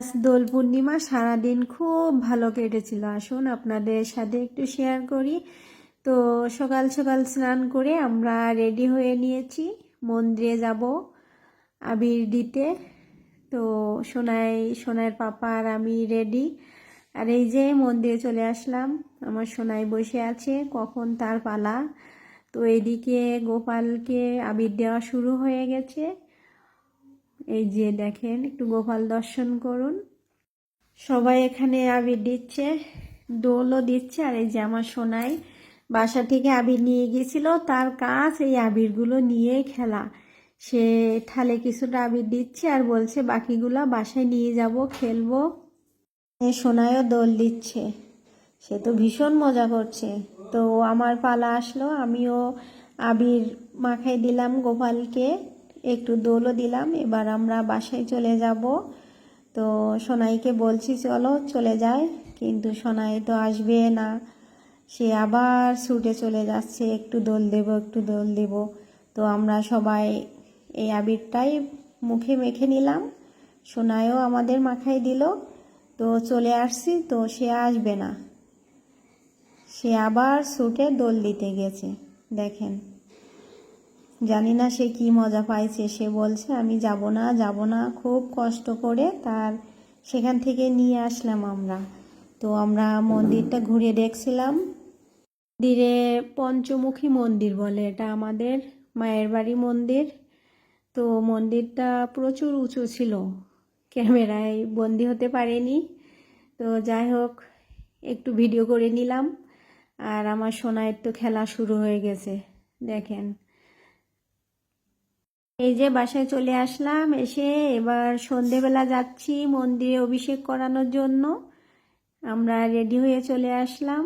দোল পূর্ণিমা সারাদিন খুব ভালো কেটেছিল। আসুন আপনাদের সাথে একটু শেয়ার করি। তো সকাল সকাল স্নান করে আমরা রেডি হয়ে নিয়েছি। মন্দিরে যাব আবির দিতে। তো সোনাই, সোনাইয়ের পাপা আর আমি রেডি আর এই যে মন্দিরে চলে আসলাম। আমার সোনাই বসে আছে, কখন তার পালা। তো এদিকে গোপালকে আবির দেওয়া শুরু হয়ে গেছে। এই যে দেখেন, একটু গোপাল দর্শন করুন। সবাই এখানে আবির দিচ্ছে, দোলও দিচ্ছে, আর এই যে আমার সোনাই বাসা থেকে আবির নিয়ে গিয়েছিল, তার কাজ এই আবিরগুলো নিয়ে খেলা। সে থালে কিছুটা আবির দিচ্ছে আর বলছে, বাকিগুলা বাসায় নিয়ে যাব, খেলব। এ সোনাইও দোল দিচ্ছে। সে তো ভীষণ মজা করছে। তো আমার পালা আসলো, আমিও আবির মাখাই দিলাম গোপালকে। একটু দোলও দিলাম, এবার আমরা বাসায় চলে যাব। তো সোনাইকে বলছি, চলো চলে যায় কিন্তু সোনাই তো আসবে না। সে আবার ছুটে চলে যাচ্ছে, একটু দোল দেব, একটু দোল দেব। তো আমরা সবাই এই আবিরটাই মুখে মেখে নিলাম। সোনাইও আমাদের মাখাই দিল। তো চলে আসছি, তো সে আসবে না। সে আবার ছুটে দোল দিতে গেছে, দেখেন। জানি না সে কি মজা পাইছে, সে বলছে, আমি যাব না যাব না। খুব কষ্ট করে তার সেখান থেকে নিয়ে আসলাম আমরা। তো আমরা মন্দিরটা ঘুরে দেখছিলাম। মন্দিরে পঞ্চমুখী মন্দির বলে, এটা আমাদের মায়ের বাড়ি মন্দির। তো মন্দিরটা প্রচুর উঁচু ছিল, ক্যামেরায় বন্দি হতে পারেনি। তো যাই হোক, একটু ভিডিও করে নিলাম। আর আমার সোনায়ের তো খেলা শুরু হয়ে গেছে, দেখেন। এই যে বাসায় চলে আসলাম, এসে এবার সন্ধেবেলা যাচ্ছি মন্দিরে অভিষেক করানোর জন্য। আমরা রেডি হয়ে চলে আসলাম।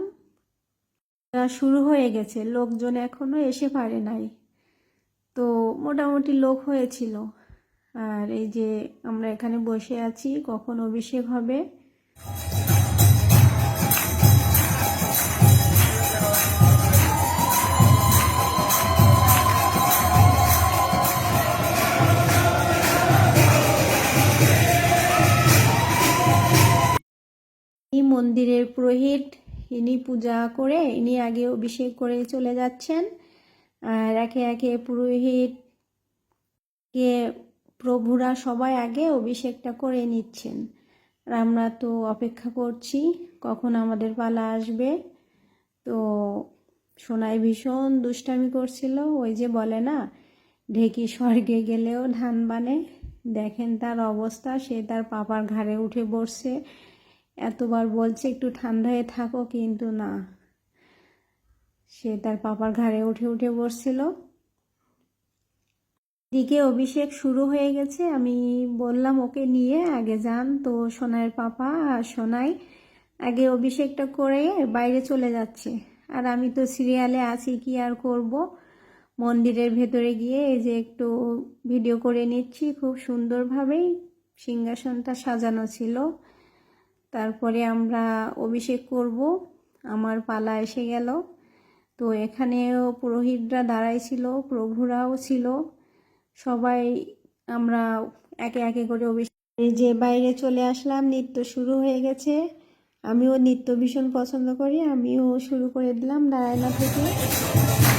শুরু হয়ে গেছে, লোকজন এখনও এসে পারে নাই। তো মোটামুটি লোক হয়েছিল। আর এই যে আমরা এখানে বসে আছি, কখন অভিষেক হবে? মন্দিরের পুরোহিত, ইনি পূজা করে, ইনি আগে অভিষেক করে চলে যাচ্ছেন। আর একে একে পুরোহিত কে প্রভুরা সবাই আগে অভিষেকটা করে নিচ্ছেন। আর আমরা তো অপেক্ষা করছি, কখন আমাদের পালা আসবে। তো সোনাই ভীষণ দুষ্টামি করছিল, ওই যে বলে না, ঢেকি স্বর্গে গেলেও ধান বানে। দেখেন তার অবস্থা, সে তার পাপার ঘাড়ে উঠে বসছে। এতবার বলছে একটু ঠান্ডায় থাকো, কিন্তু না। সে তার পাপার ঘাড়ে উঠে উঠে বসছিল। দিকে অভিষেক শুরু হয়ে গেছে। আমি বললাম, ওকে নিয়ে আগে যান তো সোনাইয়ের পাপা আর সোনাই। আগে অভিষেকটা করে বাইরে চলে যাচ্ছে। আর আমি তো সিরিয়ালে আছি, কি আর করব? মন্দিরের ভেতরে গিয়ে এই যে একটু ভিডিও করে নিচ্ছি। খুব সুন্দরভাবেই সিংহাসনটা সাজানো ছিল। তারপরে আমরা অভিষেক করব। আমার পালা এসে গেল। তো এখানেও পুরোহিতরা দাঁড়াইছিল, প্রভুরাও ছিল। সবাই আমরা একে একে করে অভিষেক যে বাইরে চলে আসলাম, নৃত্য শুরু হয়ে গেছে। আমিও নৃত্য ভীষণ পছন্দ করি, আমিও শুরু করে দিলাম দাঁড়ায়না থেকে।